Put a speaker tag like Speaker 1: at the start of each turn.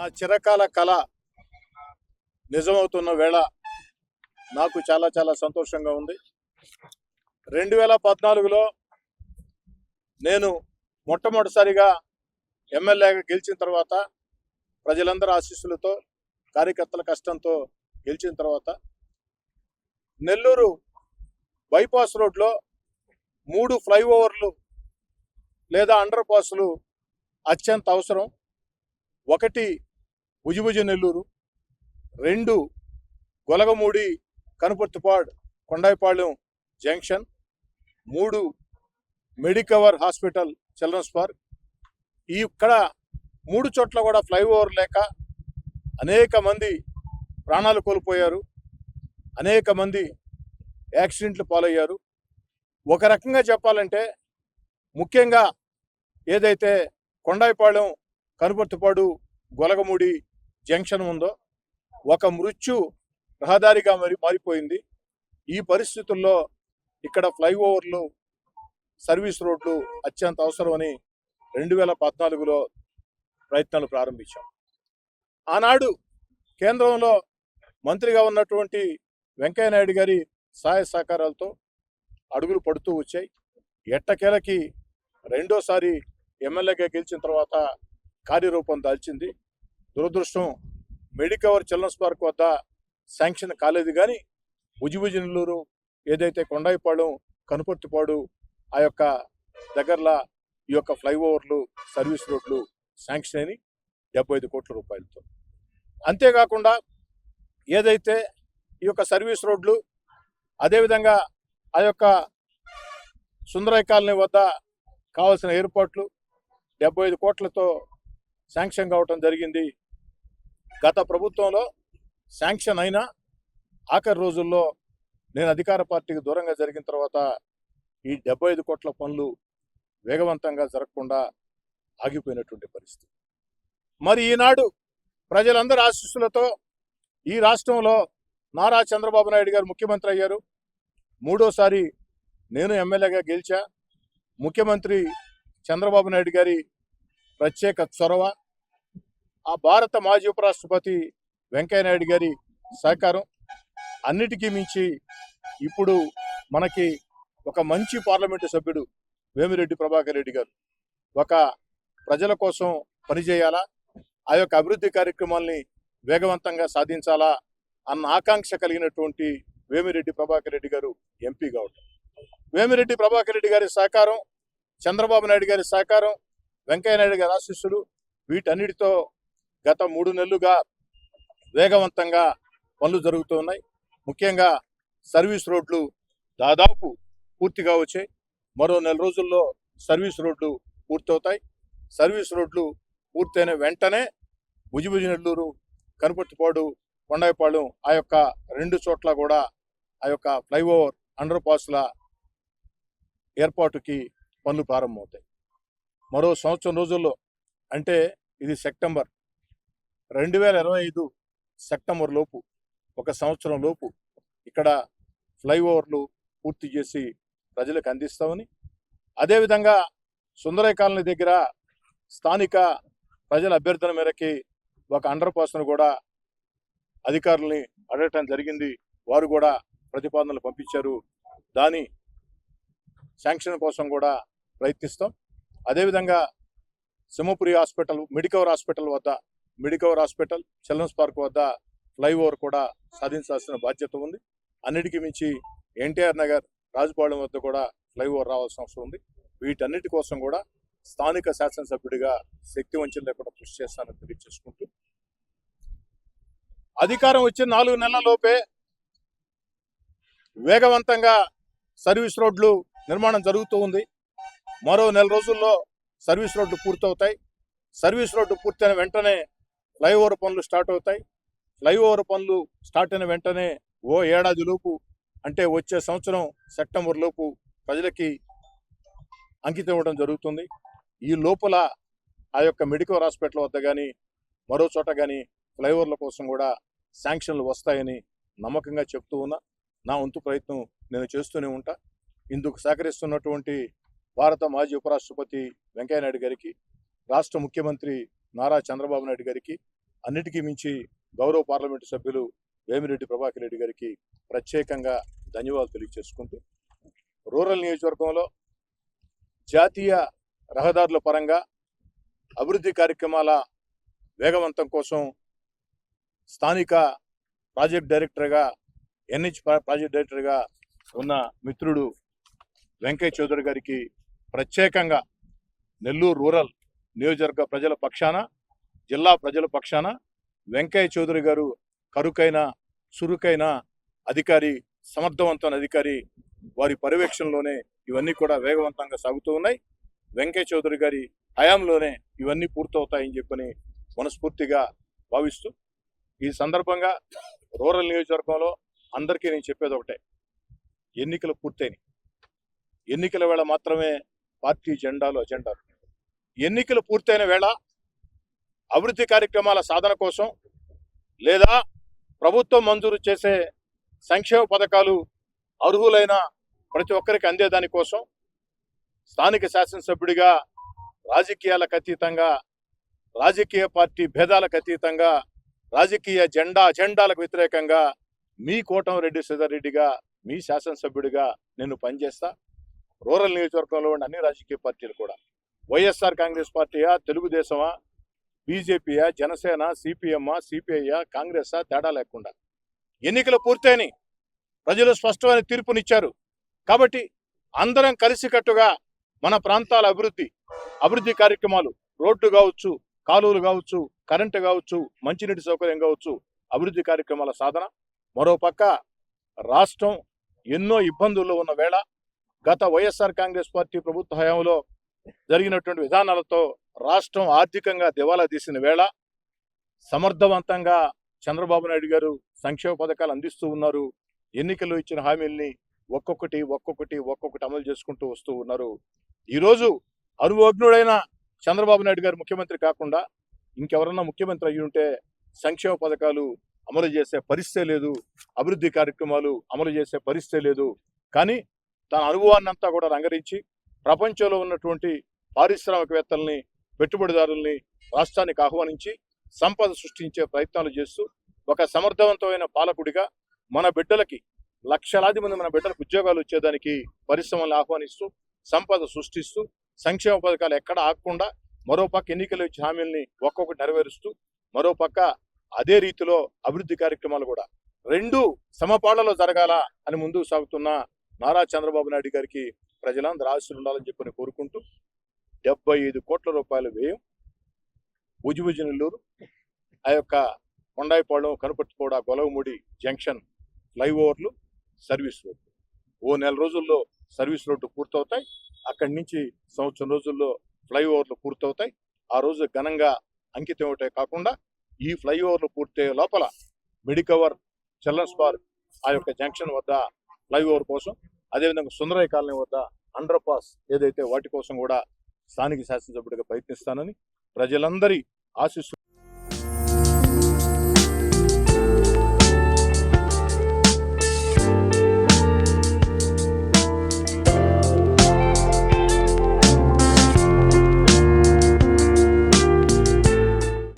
Speaker 1: నా చిరకాల కళ నిజమవుతున్న వేళ నాకు చాలా చాలా సంతోషంగా ఉంది. రెండు వేల పద్నాలుగులో నేను మొట్టమొదటిసారిగా ఎమ్మెల్యేగా గెలిచిన తర్వాత ప్రజలందరి ఆశీస్సులతో కార్యకర్తల కష్టంతో గెలిచిన తర్వాత నెల్లూరు బైపాస్ రోడ్లో మూడు ఫ్లైఓవర్లు లేదా అండర్ పాస్లు అత్యంత అవసరం. ఒకటి భుజభుజ నెల్లూరు రెండు గొలగమూడి కనుపర్తిపాడ్ కొండాయిపాళెం జంక్షన్ మూడు మెడికవర్ హాస్పిటల్ చిల్డ్రన్స్ పార్క్. ఈ ఇక్కడ మూడు చోట్ల కూడా ఫ్లైఓవర్ లేక అనేక మంది ప్రాణాలు కోల్పోయారు అనేక మంది యాక్సిడెంట్లు పాలయ్యారు. ఒక రకంగా చెప్పాలంటే ముఖ్యంగా ఏదైతే కొండాయిపాళెం కనుపర్తిపాడు గొలగమూడి జంక్షన్ ఉందో ఒక మృత్యు రహదారిగా మరి మారిపోయింది. ఈ పరిస్థితుల్లో ఇక్కడ ఫ్లైఓవర్లు సర్వీస్ రోడ్లు అత్యంత అవసరమని రెండు వేల పద్నాలుగులో ప్రయత్నాలు ప్రారంభించాం. ఆనాడు కేంద్రంలో మంత్రిగా ఉన్నటువంటి వెంకయ్యనాయుడు గారి సహాయ సహకారాలతో అడుగులు పడుతూ వచ్చాయి. ఎట్టకేలకి రెండోసారి ఎమ్మెల్యేగా గెలిచిన తర్వాత కార్యరూపం దాల్చింది. దురదృష్టం మెడికవర్ చిల్డ్రన్స్ పార్క్ వద్ద శాంక్షన్ కాలేదు కానీ భుజిభుజి నెల్లూరు ఏదైతే కొండాయిపాడు కనుపర్తిపాడు ఆ యొక్క దగ్గరలో ఈ యొక్క ఫ్లైఓవర్లు సర్వీస్ రోడ్లు శాంక్షన్ అయిన డెబ్బై ఐదు కోట్ల రూపాయలతో. అంతేకాకుండా ఏదైతే ఈ యొక్క సర్వీస్ రోడ్లు అదేవిధంగా ఆ యొక్క సుందరయ్య కాలనీ వద్ద కావాల్సిన ఏర్పాట్లు డెబ్బై ఐదు కోట్లతో శాంక్షన్ కావటం జరిగింది. గత ప్రభుత్వంలో శాంక్షన్ అయినా ఆఖరి రోజుల్లో నేను అధికార పార్టీకి దూరంగా జరిగిన తర్వాత ఈ డెబ్బై ఐదు కోట్ల పనులు వేగవంతంగా జరగకుండా ఆగిపోయినటువంటి పరిస్థితి. మరి ఈనాడు ప్రజలందరి ఆశీస్సులతో ఈ రాష్ట్రంలో నారా చంద్రబాబు నాయుడు గారు ముఖ్యమంత్రి అయ్యారు. మూడోసారి నేను ఎమ్మెల్యేగా గెలిచా. ముఖ్యమంత్రి చంద్రబాబు నాయుడు గారి ప్రత్యేక చొరవ. ఆ భారత మాజీ ఉపరాష్ట్రపతి వెంకయ్యనాయుడు గారి సహకారం. అన్నిటికీ మించి ఇప్పుడు మనకి ఒక మంచి పార్లమెంటు సభ్యుడు వేమిరెడ్డి ప్రభాకర్ రెడ్డి గారు. ఒక ప్రజల కోసం పనిచేయాలా ఆ యొక్క అభివృద్ధి కార్యక్రమాల్ని వేగవంతంగా సాధించాలా? అన్న ఆకాంక్ష కలిగినటువంటి వేమిరెడ్డి ప్రభాకర్ రెడ్డి గారు ఎంపీ కావటం వేమిరెడ్డి ప్రభాకర్ రెడ్డి గారి సహకారం చంద్రబాబు నాయుడు గారి సహకారం వెంకయ్య నాయుడు గారి ఆశిస్సులు వీటన్నిటితో గత మూడు నెలలుగా వేగవంతంగా పనులు జరుగుతూ ఉన్నాయి. ముఖ్యంగా సర్వీస్ రోడ్లు దాదాపు పూర్తిగా వచ్చాయి. మరో నెల రోజుల్లో సర్వీస్ రోడ్లు పూర్తవుతాయి. సర్వీస్ రోడ్లు పూర్తయిన వెంటనే భుజిభుజి నెల్లూరు కనుపర్తిపాడు కొండాయిపాడు ఆ యొక్క రెండు చోట్ల కూడా ఆ యొక్క ఫ్లైఓవర్ అండర్ పాస్ల ఏర్పాటుకి పనులు ప్రారంభమవుతాయి. మరో సంవత్సరం రోజుల్లో అంటే ఇది సెప్టెంబర్. రెండు వేల ఇరవై ఐదు సెప్టెంబర్ లోపు ఒక సంవత్సరం లోపు ఇక్కడ ఫ్లైఓవర్లు పూర్తి చేసి ప్రజలకు అందిస్తామని అదేవిధంగా సుందరయ్య కాలనీ దగ్గర స్థానిక ప్రజల అభ్యర్థన మేరకి ఒక అండర్ పాస్ను కూడా అధికారుల్ని అడగటం జరిగింది. వారు కూడా ప్రతిపాదనలు పంపించారు. దాని శాంక్షన్ కోసం కూడా ప్రయత్నిస్తాం. అదేవిధంగా సింహపురి హాస్పిటల్ మెడికవర్ హాస్పిటల్ వద్ద మెడికవర్ హాస్పిటల్ చిల్డ్రన్స్ పార్క్ వద్ద ఫ్లైఓవర్ కూడా సాధించాల్సిన బాధ్యత ఉంది. అన్నిటికీ మించి ఎన్టీఆర్ నగర్ రాజుపాలెం వద్ద కూడా ఫ్లైఓవర్ రావాల్సిన అవసరం ఉంది. వీటన్నిటి కోసం కూడా స్థానిక శాసనసభ్యుడిగా శక్తి వంచన లేకుండా కృషి చేస్తానని తెలియజేసుకుంటూ అధికారం వచ్చిన నాలుగు నెలల లోపే వేగవంతంగా సర్వీస్ రోడ్లు నిర్మాణం జరుగుతూ ఉంది. మరో నెల రోజుల్లో సర్వీస్ రోడ్లు పూర్తవుతాయి. సర్వీస్ రోడ్డు పూర్తయిన వెంటనే ఫ్లైఓవర్ పనులు స్టార్ట్ అవుతాయి. ఫ్లైఓవర్ పనులు స్టార్ట్ అయిన వెంటనే ఓ ఏడాది లోపు అంటే వచ్చే సంవత్సరం సెప్టెంబర్ లోపు ప్రజలకి అంకితం ఇవ్వడం జరుగుతుంది. ఈ లోపల ఆ యొక్క మెడికల్ హాస్పిటల్ వద్ద కానీ మరో చోట కానీ ఫ్లైఓవర్ల కోసం కూడా శాంక్షన్లు వస్తాయని నమ్మకంగా చెప్తూ ఉన్నా. నా వంతు ప్రయత్నం నేను చేస్తూనే ఉంటా. ఇందుకు సహకరిస్తున్నటువంటి భారత మాజీ ఉపరాష్ట్రపతి వెంకయ్యనాయుడు గారికి రాష్ట్ర ముఖ్యమంత్రి నారా చంద్రబాబు నాయుడు గారికి అన్నిటికీ మించి గౌరవ పార్లమెంటు సభ్యులు వేమిరెడ్డి ప్రభాకర్ రెడ్డి గారికి ప్రత్యేకంగా ధన్యవాదాలు తెలియజేసుకుంటూ రూరల్ నియోజకవర్గంలో జాతీయ రహదారుల పరంగా అభివృద్ధి కార్యక్రమాల వేగవంతం కోసం స్థానిక ప్రాజెక్ట్ డైరెక్టర్గా ఎన్హెచ్ ప్రాజెక్ట్ డైరెక్టర్గా ఉన్న మిత్రుడు వెంకయ్య చౌదరి గారికి ప్రత్యేకంగా నెల్లూరు రూరల్ నియోజకవర్గ ప్రజల పక్షాన జిల్లా ప్రజల పక్షాన వెంకయ్య చౌదరి గారు కరుకైన చురుకైన అధికారి సమర్థవంతమైన అధికారి వారి పర్యవేక్షణలోనే ఇవన్నీ కూడా వేగవంతంగా సాగుతూ ఉన్నాయి. వెంకయ్య చౌదరి గారి హయాంలోనే ఇవన్నీ పూర్తవుతాయని చెప్పని మనస్ఫూర్తిగా భావిస్తూ ఈ సందర్భంగా రూరల్ నియోజకవర్గంలో అందరికీ నేను చెప్పేది ఒకటే ఎన్నికలు పూర్తయినాయి. ఎన్నికల వేళ మాత్రమే పార్టీ జెండాలు అజెండాలు. ఎన్నికలు పూర్తయిన వేళ అభివృద్ధి కార్యక్రమాల సాధన కోసం లేదా ప్రభుత్వం మంజూరు చేసే సంక్షేమ పథకాలు అర్హులైన ప్రతి ఒక్కరికి అందేదాని కోసం స్థానిక శాసనసభ్యుడిగా రాజకీయాలకు అతీతంగా రాజకీయ పార్టీ భేదాలకు అతీతంగా రాజకీయ జెండా అజెండాలకు వ్యతిరేకంగా మీ కోటం రెడ్డి రెడ్డిగా మీ శాసనసభ్యుడిగా నేను పనిచేస్తా. రూరల్ నియోజకవర్గంలో ఉన్న అన్ని రాజకీయ పార్టీలు కూడా. వైఎస్ఆర్ కాంగ్రెస్ పార్టీయా తెలుగుదేశమా బీజేపీయా జనసేన సిపిఎమ్మా సిపిఐయా కాంగ్రెసా తేడా లేకుండా. ఎన్నికలు పూర్తయినాయి. ప్రజలు స్పష్టమైన తీర్పునిచ్చారు. కాబట్టి అందరం కలిసికట్టుగా మన ప్రాంతాల అభివృద్ధి అభివృద్ధి కార్యక్రమాలు రోడ్డు కావచ్చు కాలువలు కావచ్చు కరెంటు కావచ్చు మంచినీటి సౌకర్యం కావచ్చు అభివృద్ధి కార్యక్రమాల సాధన. మరోపక్క రాష్ట్రం ఎన్నో ఇబ్బందుల్లో ఉన్న వేళ గత వైఎస్ఆర్ కాంగ్రెస్ పార్టీ ప్రభుత్వ హయాంలో జరిగినటువంటి విధానాలతో రాష్ట్రం ఆర్థికంగా దివాలా తీసిన వేళ సమర్థవంతంగా చంద్రబాబు నాయుడు గారు సంక్షేమ పథకాలు అందిస్తూ ఉన్నారు. ఎన్నికల్లో ఇచ్చిన హామీల్ని ఒక్కొక్కటి ఒక్కొక్కటి ఒక్కొక్కటి అమలు చేసుకుంటూ వస్తూ ఉన్నారు. ఈరోజు అనుభవజ్ఞుడైన చంద్రబాబు నాయుడు గారు ముఖ్యమంత్రి కాకుండా ఇంకెవరన్నా ముఖ్యమంత్రి అయ్యి ఉంటే సంక్షేమ పథకాలు అమలు చేసే పరిస్థితే లేదు. అభివృద్ధి కార్యక్రమాలు అమలు చేసే పరిస్థితే లేదు. కానీ తన అనుభవాన్ని అంతా కూడా రంగరించి ప్రపంచంలో ఉన్నటువంటి పారిశ్రామికవేత్తల్ని పెట్టుబడిదారుల్ని రాష్ట్రానికి ఆహ్వానించి సంపద సృష్టించే ప్రయత్నాలు చేస్తూ ఒక సమర్థవంతమైన పాలకుడిగా మన బిడ్డలకి లక్షలాది మంది మన బిడ్డలకు ఉద్యోగాలు వచ్చేదానికి పరిశ్రమలను ఆహ్వానిస్తూ సంపద సృష్టిస్తూ సంక్షేమ పథకాలు ఎక్కడ ఆగకుండా మరోపక్క ఎన్నికలు ఇచ్చిన హామీల్ని ఒక్కొక్కటి నెరవేరుస్తూ మరోపక్క అదే రీతిలో అభివృద్ధి కార్యక్రమాలు కూడా. రెండు సమపాళ్ళలో జరగాల అని ముందుకు సాగుతున్న నారా చంద్రబాబు నాయుడు గారికి ప్రజలందరూ ఆశలు ఉండాలని చెప్పని కోరుకుంటూ డెబ్బై ఐదు కోట్ల రూపాయల వ్యయం భుజభుజ నెల్లూరు ఆ యొక్క కొండాయిపాళెం కనుపర్తిపోడ గొలవముడి జంక్షన్ ఫ్లైఓవర్లు సర్వీస్ రోడ్డు. ఓ నెల రోజుల్లో సర్వీస్ రోడ్డు పూర్తవుతాయి. అక్కడి నుంచి సంవత్సరం రోజుల్లో ఫ్లైఓవర్లు పూర్తవుతాయి. ఆ రోజు ఘనంగా అంకితం ఇవ్వటే కాకుండా ఈ ఫ్లైఓవర్లు పూర్తయ్యే లోపల మెడికవర్ చిల్డ్రన్స్ పార్క్ ఆ యొక్క జంక్షన్ వద్ద ఫ్లైఓవర్ కోసం అదేవిధంగా సుందరయ్య కాలనీ వద్ద అండర్ పాస్ ఏదైతే వాటి కోసం కూడా స్థానిక శాసనసభ్యుడిగా ప్రయత్నిస్తానని ప్రజలందరి ఆశీస్సు